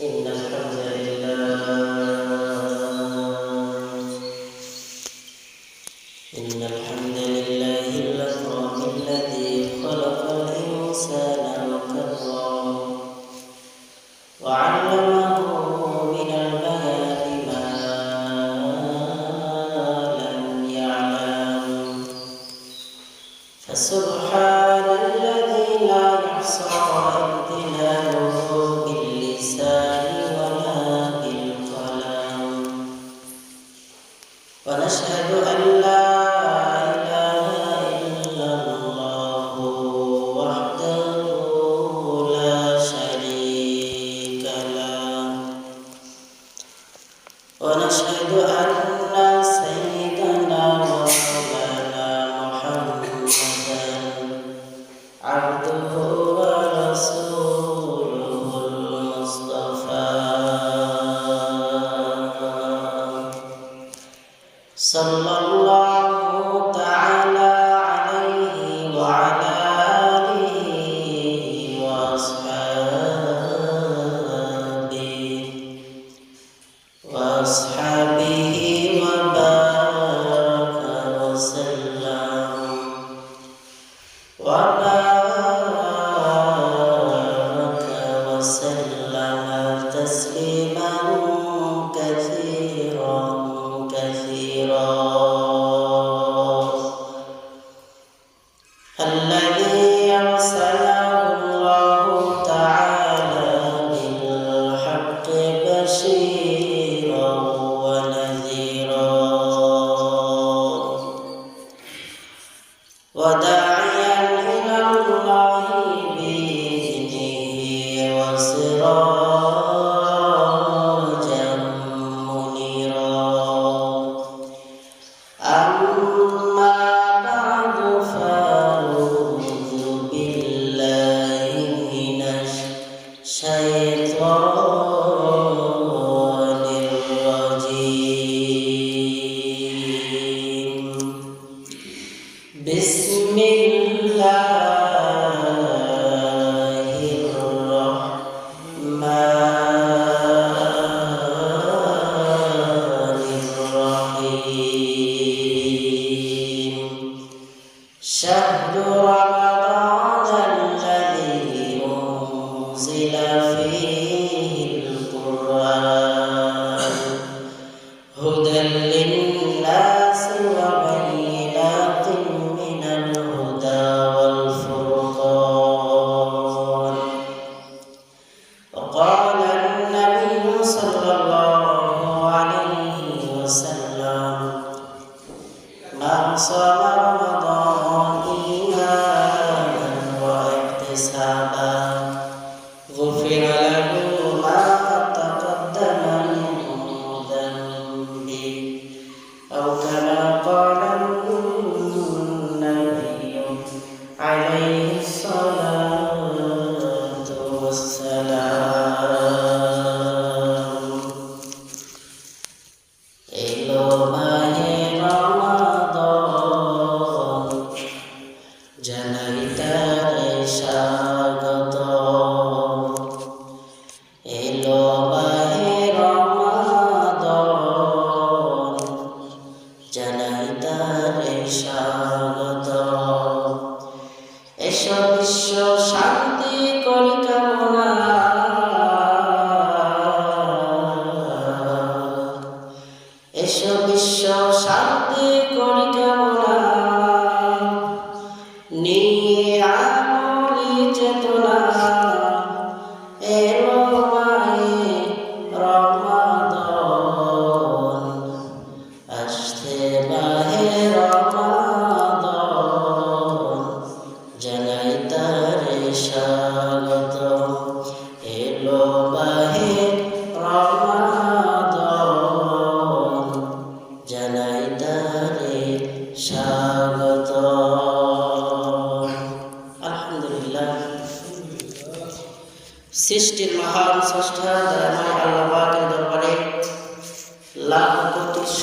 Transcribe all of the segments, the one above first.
إن الحمد لله. إن الحمد لله أشهد أن لا بسم الله Father, Son, চেতনা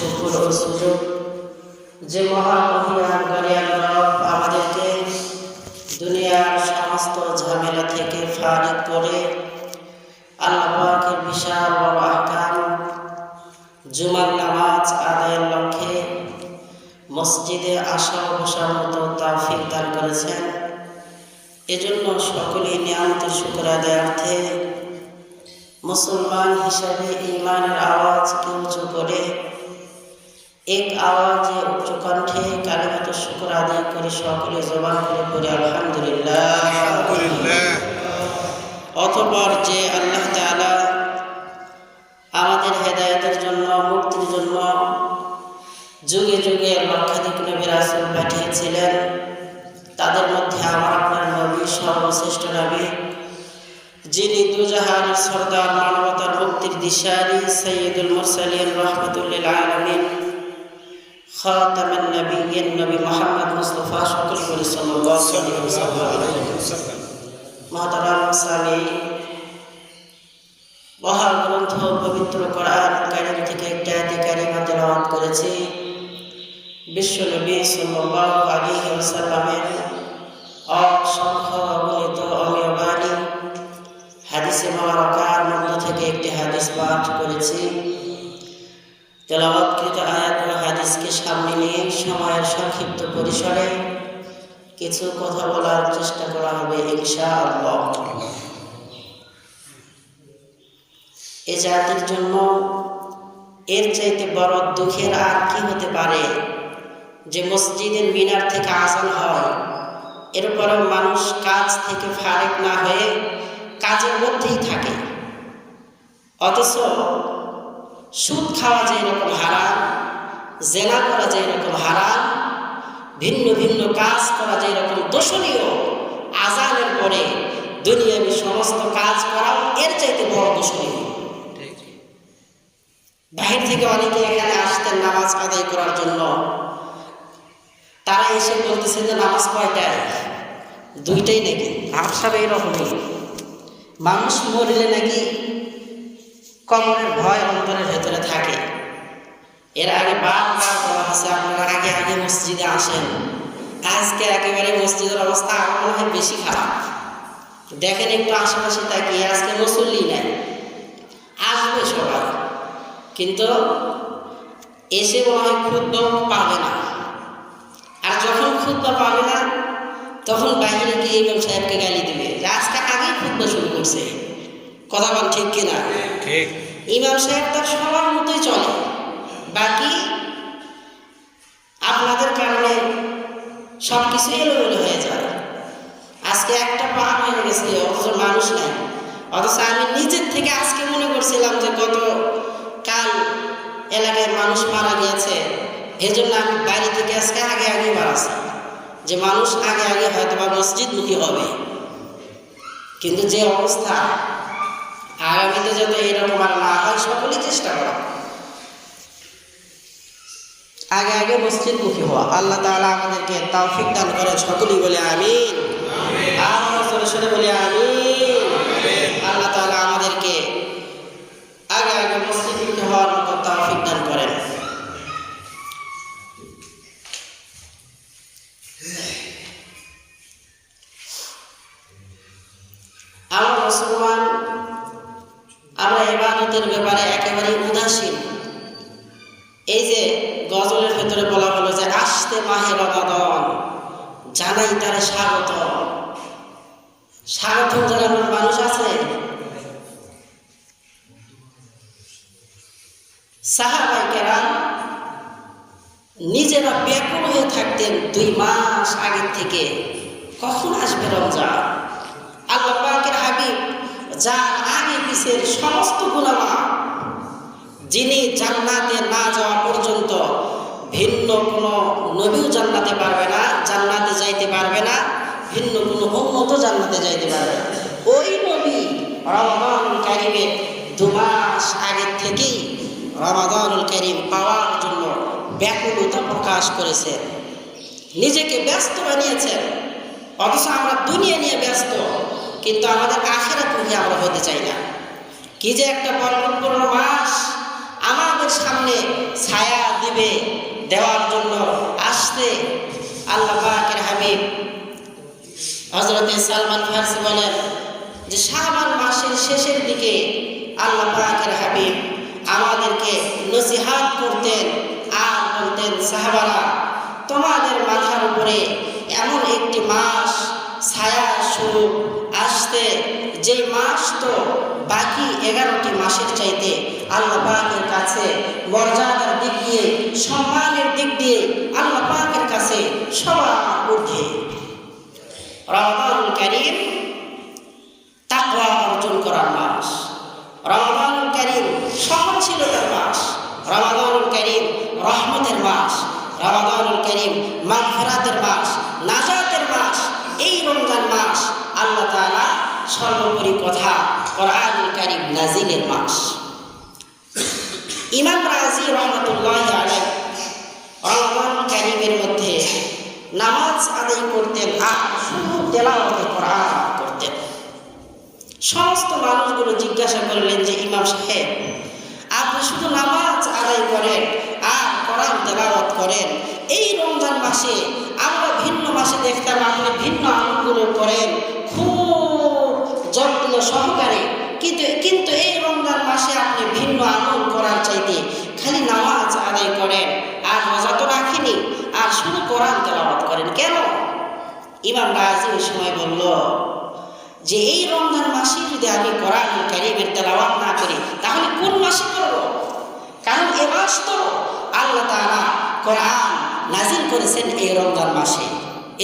সুযোগ ও সুযোগ যে মহান অভিমান গরিয়ার রব আমাদেরকে দুনিয়ার সমস্ত ঝামেলা থেকে ফারিক করে আল্লাহকে বিশাল বড় আকাম জুমার নামাজ আদায়ের লক্ষ্যে মসজিদে আসা বসার মতো তা দান করেছেন। এজন্য সকলেই নিয়মিত শুক্র আদায়ার্থে মুসলমান হিসাবে ইমানের আওয়াজ কেউ করে এক আওয়াজে উচ্চ কণ্ঠে কালেমাত শুক্র আদায় করে সকলে জবান করে পড়ি আলহামদুলিল্লাহ। অতপর যে আল্লাহ তাআলা আমাদের হেদায়েতের জন্য মুক্তির জন্য যুগে যুগে লক্ষাধিক নবী রাসূল পাঠিয়েছিলেন তাদের মধ্যে আমার আপনার নবী সর্বশ্রেষ্ঠ নবী যিনি দুজাহানের সর্দার মানবতার মুক্তির দিশারি সৈয়দুল মুরসালিন রহমতুল্লিল আলমিন। নবীন নবী মোহাম্মদ মুস্তফা সকল করি সাল্লাল্লাহু আলাইহি ওয়াসাল্লাম। মহতারাম সামি মহাগ্রন্থ পবিত্র কোরআন কারিম থেকে একটা অধিকারী তেলাওয়াত করেছি। বিশ্বনবী সাল্লাল্লাহু আলাইহি ওয়াসাল্লামের অসংখ্য অগণিত অমীয় বাণী হাদিসে মোবারকার মধ্য থেকে একটি হাদিস পাঠ করেছি। তেলাওয়াতকৃত আয়াত ও হাদিসকে সামনে নিয়ে সময়ের সংক্ষিপ্ত পরিসরে কিছু কথা বলার চেষ্টা করা হবে, ইনশাআল্লাহ। এ জাতির জন্য এর চাইতে বড় দুঃখের আর কি হতে পারে? যে মসজিদের মিনার থেকে আজান হয় এরপরে মানুষ কাজ থেকে ফারেক না হয়ে কাজের মধ্যেই থাকে। অথচ সুদ খাওয়া যে এরকম হারাম জেনা করা যে এরকম হারাম ভিন্ন ভিন্ন কাজ করা যে এরকম দোষণীয়। আজানের পরে দুনিয়াবি সমস্ত কাজ করাও এর চাইতে বড় দোষণীয়। বাহির থেকে অনেকে এখানে আসতেন নামাজ আদায় করার জন্য। তারা এসে বলতেছে যে নামাজ কয়টায়? দুইটাই নাকি। আফসার এইরকমই। মানুষ মরিলে নাকি কমরের ভয় অন্তরের ভেতরে থাকে। এর আগে বারবার বলা হয়েছে আপনারা আগে আগে মসজিদে আসেন। আজকে একেবারে মসজিদের অবস্থা আমার হয় বেশি খারাপ। দেখেন একটু আশেপাশে তাকিয়ে আজকে মুসল্লি নাই। আসবে সবাই। কিন্তু এসে মনে হয় ক্ষুদ্র পাবে না। আর যখন ক্ষুদ্র পাবে না তখন বাইরে গিয়ে ইমাম সাহেবকে গালি দিবে যে আজকে আগেই ক্ষুদ্র শুরু করছে। কথা বল ঠিক কিনা? ঠিক। ইমাম সাহেব তার সবার মতোই চলে বাকি আপনাদের কারণে সব কিছু এলোমেলো হয়ে যায় আজকে একটা পা হয়ে গেছে অথচ মানুষ নাই। অথচ আমি নিজের থেকে আজকে মনে করছিলাম যে গত কাল এলাকায় মানুষ মারা গিয়েছে, এজন্য আমি বাইরে থেকে আজকে আগে আগে মারাছি যে মানুষ আগে আগে হয়তো বা মসজিদমুখী হবে। কিন্তু যে অবস্থা, আগামীতে যাতে এরকম আর না হয়, সকলেই চেষ্টা করা। আগে আগে মসজিদ মুখী হওয়া। আল্লাহ তাআলা আমাদেরকে তৌফিক দান করে সকলেই বলে আমিন। আল্লাহ আমাদেরকে আগে আগে মুসলিম হওয়ার মতো তাফিক দান করেন। সাহাবাই কেরাম নিজেরা ব্যাকুল হয়ে থাকতেন দুই মাস আগের থেকে। কখন আসবে রমজান? আল্লাহ পাকের হাবিব যার আগে পিছের সমস্ত গুণামা যিনি জান্নাতে না যাওয়া পর্যন্ত ভিন্ন কোনো নবীও জান্নাতে পারবে না, জান্নাতে যাইতে পারবে না, ভিন্ন কোনো উন্নত জান্নাতে যাইতে পারবে না। ওই নবী রমাদানুল কারিমের দু মাস আগের থেকেই রমাদানুল কারিম পাওয়ার জন্য ব্যাকুলতা প্রকাশ করেছেন। নিজেকে ব্যস্ত বানিয়েছেন। অথচ আমরা দুনিয়া নিয়ে ব্যস্ত, কিন্তু আমাদের আখেরাত মুখে আমরা হতে চাই না। কি যে একটা বরকতপূর্ণ মাস আমাদের সামনে ছায়া দিবে, দেওয়ার জন্য আসতে আল্লাহ হাবিব হজরতে সালমান ফার্সি বলেন যে শাহবান মাসের শেষের দিকে আল্লাহ হাবিব আমাদেরকে নসিহাত করতেন আর বলতেন, সাহাবারা, তোমাদের মাথার উপরে এমন একটি মাস ছায়া শুরু। আসতে যে মাস তো বাকি এগারোটি মাসের চাইতে আল্লাহ পাকের কাছে মর্যাদার দিক দিয়ে, সম্মানের দিক দিয়ে আল্লাহ পাকের কাছে সবার রমাদানুল করিম তাকওয়া অর্জন করার মাস। রমাদানুল করিম সহনশীলতার মাস রমাদানুল করিম রহমতের মাস রমাদানুল করিম মাগফিরাতের মাস নাজাতের মাস এই রমজান মাস আল্লাহ তাআলা সর্বোপরি কথা কোরআনুল করিম নাজিলের মাস ইমাম রাজি রহমতুল্লাহ আলাই রমাদানুল করিমের মধ্যে নামাজ আদায় করতেন আর শুধু তেলাওয়াতে কোরআন করতেন। সমস্ত মানুষগুলো জিজ্ঞাসা করলেন যে ইমাম সাহেব আপনি শুধু নামাজ আদায় করেন আর কোরআন তেলাওয়াত করেন। এই রমজান মাসে আমরা ভিন্ন মাসে দেখতাম আপনি ভিন্ন আমলগুলো করেন, খুব যত্ন সহকারে। কিন্তু কিন্তু এই রমজান মাসে আপনি ভিন্ন আমল করার চাইতে খালি নামাজ আদায় করেন আর রোজা তো রাখিনি আর শুধু কোরআন তেলাওয়াত করেন। কেন? ইমাম রাজি সময় বলল যে এই রমজান মাসে যদি আমি কোরআন কারিমের তেলাওয়াত না করি, তাহলে কোন মাসে করব? কারণ এ মাস তো আল্লাহ তাআলা কোরআন নাজিল করেছেন এই রমজান মাসে।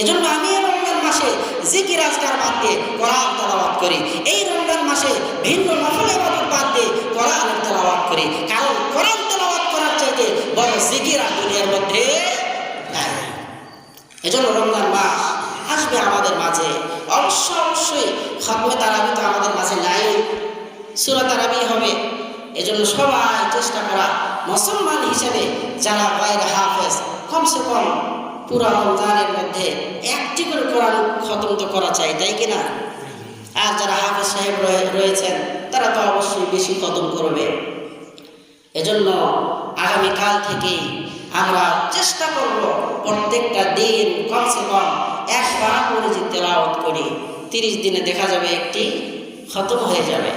এজন্য আমি এই রমজান মাসে জিকির আজকার বাদ দিয়ে কোরআন তেলাওয়াত করি। এই রমজান মাসে ভিন্ন নফল ইবাদত বাদ দিয়ে কোরআনের তেলাওয়াত করি। কারণ কোরআন তেলাওয়াত করার চাইতে বড় জিকির আর দুনিয়ার মধ্যে নাই। এজন্য রমজান মাস আসবে আমাদের মাঝে। অবশ্য, অবশ্যই খতমে তারাবি তো আমাদের মাঝে নাই। সুরা তারাবি হবে। এজন্য সবাই চেষ্টা করা মুসলমান হিসেবে যারা বাইরে হাফেজ, কমসে কম পুরা রমজানের মধ্যে একটি করে কোরআন খতম তো করা চাই, তাই কিনা আর যারা হাফেজ সাহেব রয়ে- রয়েছেন, তারা তো অবশ্যই বেশি খতম করবে। এজন্য আগামীকাল থেকেই আমরা চেষ্টা করব প্রত্যেকটা দিন কমসে কম একবার করে যে তেলাওয়াত করি তিরিশ দিনে দেখা যাবে একটি খতম হয়ে যাবে।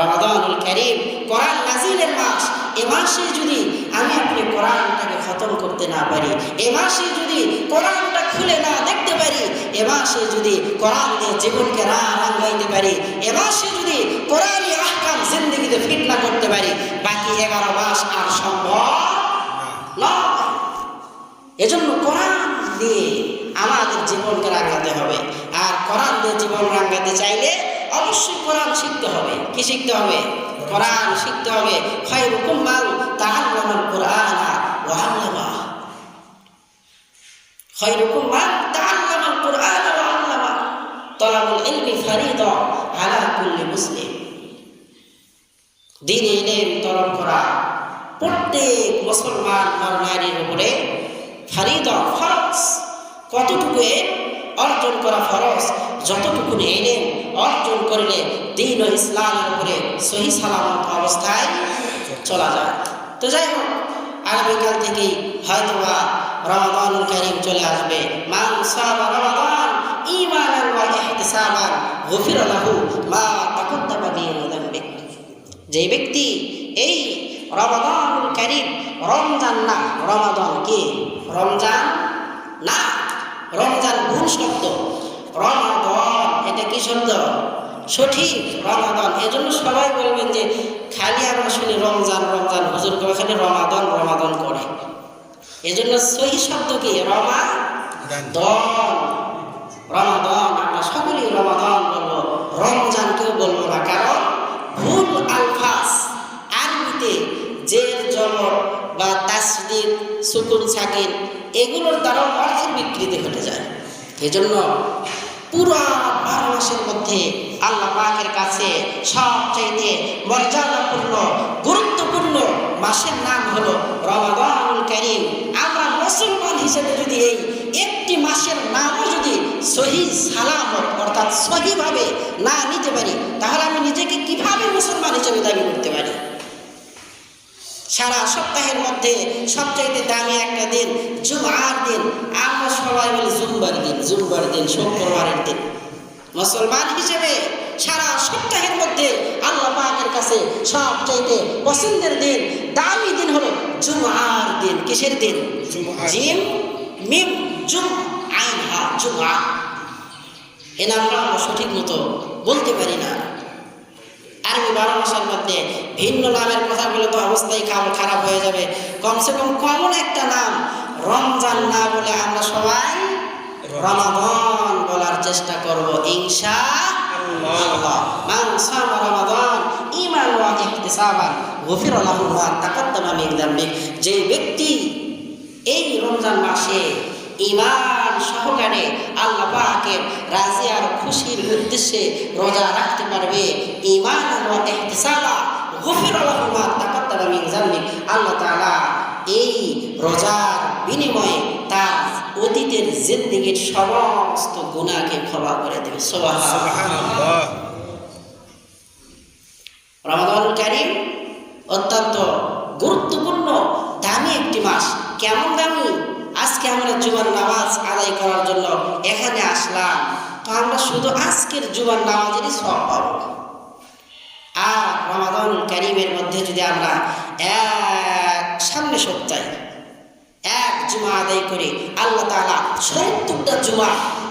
রমাদানুল করিম কোরআন নাজিলের মাস, এ মাসে যদি আমি আপনি কোরআনটাকে খতম করতে না পারি, এ মাসে যদি কোরআনটা খুলে না দেখতে পারি, এ মাসে যদি কোরআন দিয়ে জীবনকে রা রাঙ্গাইতে পারি, এ মাসে যদি কোরআনই আহকাম জিন্দগিতে ফিট না করতে পারি, বাকি এগারো মাস আর সম্ভব নয়। এজন্য কোরআন দিয়ে আমাদের জীবনকে রাঙাতে হবে। আর কোরআন দিয়ে জীবন রাঙাতে চাইলে অবশ্যই কোরআন শিখতে হবে। কি শিখতে হবে? কোরআন শিখতে হবে। খায়রুকুম মান তাআল্লামাল কুরআনা ওয়া আল্লামা। খায়রুকুম মান তাআল্লামাল কুরআনা ওয়া আল্লামা। তলাবুল ইলমি ফরিদা আলা কুল্লি মুসলিম। দিন ইলম তলব করা প্রত্যেক মুসলমান নর নারীর উপরে কতটুকু অর্জন করা ফরজ, যতটুকু এলেন অর্জন করলে দিন ও ইসলামের উপরে সহি সালামত অবস্থায় চলা যায়। তো যাই হোক, আগামীকাল থেকেই হয়তোবা রমাদানুল করিম চলে আসবে। মান সাবা রমাদান ঈমানান ওয়া ইহতিসাবান গুফিরা লাহু মা তাকদ্দামা মিন যামবিক যে ব্যক্তি। এই রমাদানুল করিম রমজান না রমাদান কি রমজান না রমজান ভুল শব্দ। রমাদান, এটা কি শব্দ? সঠিক, রমাদান। এজন্য সবাই বলবেন যে খালি আমরা শুনি রমজান রমজান। হুজুর করে খালি রমাদন রমাদন করে। এজন্য সহি শব্দ কি? রমা দন রমাদন। আমরা সকলেই রমাদান বলব। রমজান কেউ বলব না। কারণ ভুল আলফাস আরবিতে জের জবর বা তাসদিদ সুকুন সাকিন এগুলোর দ্বারা অর্থের বিকৃতি ঘটে যায়। এজন্য পুরো বারো মাসের মধ্যে আল্লাহ পাকের কাছে সবচাইতে মর্যাদাপূর্ণ, গুরুত্বপূর্ণ মাসের নাম হলো রমাদানুল করিম। আমরা মুসলমান হিসেবে যদি এই একটি মাসের নামও যদি সহি সালামত অর্থাৎ সহিভাবে না নিতে পারি, তাহলে আমি নিজেকে কীভাবে মুসলমান হিসেবে দাবি করতে পারি? সারা সপ্তাহের মধ্যে সবচাইতে দামি একটা দিন জুমার দিন। আমরা সবাই বলি জুম্বার দিন জুম্বার দিন শুক্রবারের দিন। মুসলমান হিসেবে সারা সপ্তাহের মধ্যে আল্লাহ পাকের কাছে সব চাইতে পছন্দের দিন দামি দিন হলো জুমার দিন। কিসের দিন। জিম মিম জুম আইন হা জুমা। এ নামটা আমরা সঠিক মতো বলতে পারি না। আরবি বারো মাসের মধ্যে ভিন্ন নামের কথা বলে তো অবস্থাই খারাপ হয়ে যাবে। কমসে কম কমন একটা নাম রমজান না বলে আমরা সবাই রমাদান বলার চেষ্টা করব, ইনশা যে ব্যক্তি এই রমজান মাসে ইমান সহকারে আল্লাহ পাকের রাজি আর খুশির উদ্দেশ্যে রোজা রাখতে পারবে। ইমান ওয়া ইহতিসাবা গফির লাহু মা তাকাদ্দামা মিন যামবি। আল্লাহ তাআলা এই রোজার বিনিময়ে তার অতীতের জিন্দিগির সমস্ত গুণাকে ক্ষমা করে দেবে। রমাদানুল কারিম অত্যন্ত গুরুত্বপূর্ণ দামি একটি মাস। কেমন দামি? আজকে আমরা জুমার নামাজ আদায় করার জন্য এখানে আসলাম। তো আমরা শুধু আজকের জুমার নামাজেরই সব পাবো। আর রমাদানুল কারিমের মধ্যে যদি আমরা এক সামনে সপ্তাহে এক জুমা আদায় করে আল্লাহ তালা সত্তরটা জুমা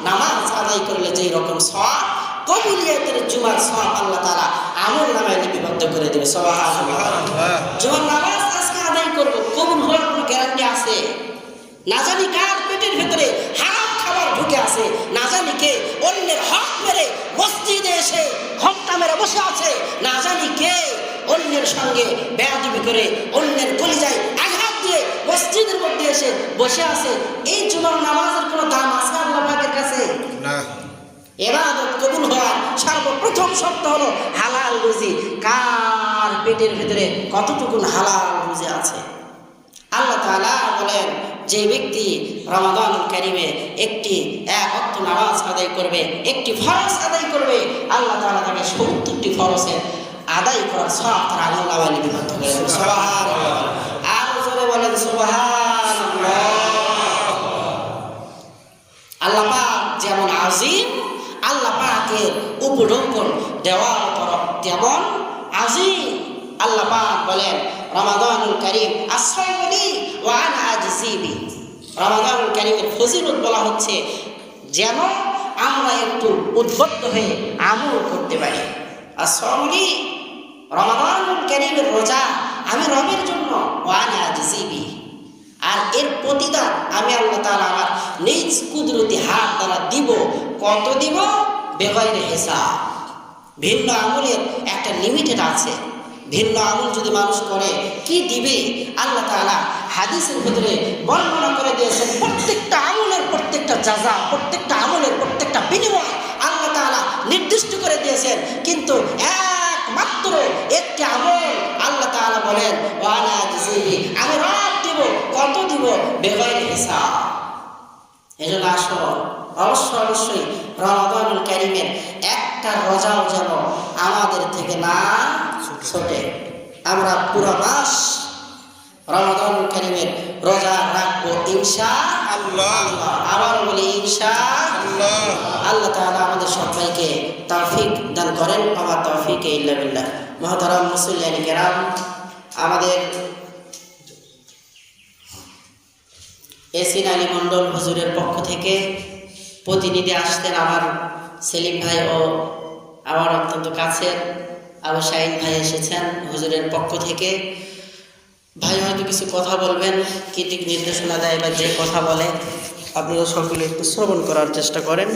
নামাজ আদায় করলে যেই রকম সব কবুলিয়াতের জুমার সব আল্লাহ তাআলা আমল নামায় লিপিবদ্ধ করে দেবে। সবাই জুমার নামাজ আজকে আদায় করব। কবুল হওয়ার কোনো গ্যারান্টি আছে? না জানি কার পেটের ভেতরে হারাম খাবার ঢুকে আছে না জানি কে অন্যের হক মেরে মসজিদে এসে ঘণ্টা মেরে বসে আছে না জানি কে অন্যের সঙ্গে বেয়াদবি করে অন্যের কলিজায় আঘাত দিয়ে মসজিদের মধ্যে এসে বসে আছে। এই জুমার নামাজের কোনো দাম আছে আল্লাহ পাকের কাছে? না। এবাদত কবুল হওয়ার সর্বপ্রথম শর্ত হলো হালাল রুজি। কার পেটের ভেতরে কতটুকুন হালাল রুজি আছে? আল্লাহ তাআলা বলেন, যে ব্যক্তি রমাদান কারিমে একটি এক অক্ত নামাজ আদায় করবে, একটি ফরজ আদায় করবে, আল্লাহ তাআলা তাকে সত্তরটি ফরজের আদায় করার সব তার আমল নামায় লিপিবদ্ধ করে বলেন, সুবহানাল্লাহ। আল্লাহ যেমন আজিম, আল্লাহ পাকের উপঢৌকন দেওয়ার তরফ তেমন আজিম। আল্লাহ বলেন রমাদানুল করিম। আশ্রয়বলি ওয়ান আজিবি রমাদানুল করিমের ফজিলত বলা হচ্ছে, যেন আমরা একটু উদ্বুদ্ধ হয়ে আমল করতে পারি। আশ্রয়বলি রমাদানুল করিমের রোজা আমি রবের জন্য ওয়ান আজিবি আর এর প্রতিদান আমি আল্লাহ তাআলা আমার নিজ কুদরতি হাত দ্বারা দিব। কত দিব? বেগয়ের হিসাব। ভিন্ন আমলের একটা লিমিটেড আছে। ভিন্ন আমল যদি মানুষ করে, কি দিবে? আল্লাহ তাআলা হাদিসের ভিতরে বর্ণনা করে দিয়েছেন, প্রত্যেকটা আমলের প্রত্যেকটা যাজা প্রত্যেকটা আমলের প্রত্যেকটা বিনিময় আল্লাহ তাআলা নির্দিষ্ট করে দিয়েছেন। কিন্তু একমাত্র একটি আমল আল্লাহ তাআলা বলেন আমি রব দিব, কত দিব? বেগয়ের হিসাব। এজন্য আসো অবশ্যই অবশ্যই রমাদানুল কারিমের একটা রোজাও যেন আমাদের থেকে না ছোটে। আমরা পুরো মাস রমাদানুল কারিমের রোজা রাখব ইনশা আল্লাহ। আবার বলি ইনশা আল্লাহ। আল্লাহ তাআলা আমাদের সবাইকে তৌফিক দান করেন আমার তৌফিক ইল্লা বিল্লাহ। মহতারাম মুসল্লিয়ানি কেরাম আমাদের এসিন আলী মণ্ডল হুজুরের পক্ষ থেকে প্রতিনিধি আসতেন আমার সেলিম ভাই ও আমার অত্যন্ত কাছের আবু শাহিন ভাই এসেছেন হুজুরের পক্ষ থেকে। ভাই হয়তো কিছু কথা বলবেন, কি দিক নির্দেশনা দেয় বা যে কথা বলে আপনারা সকলে একটু শ্রবণ করার চেষ্টা করেন।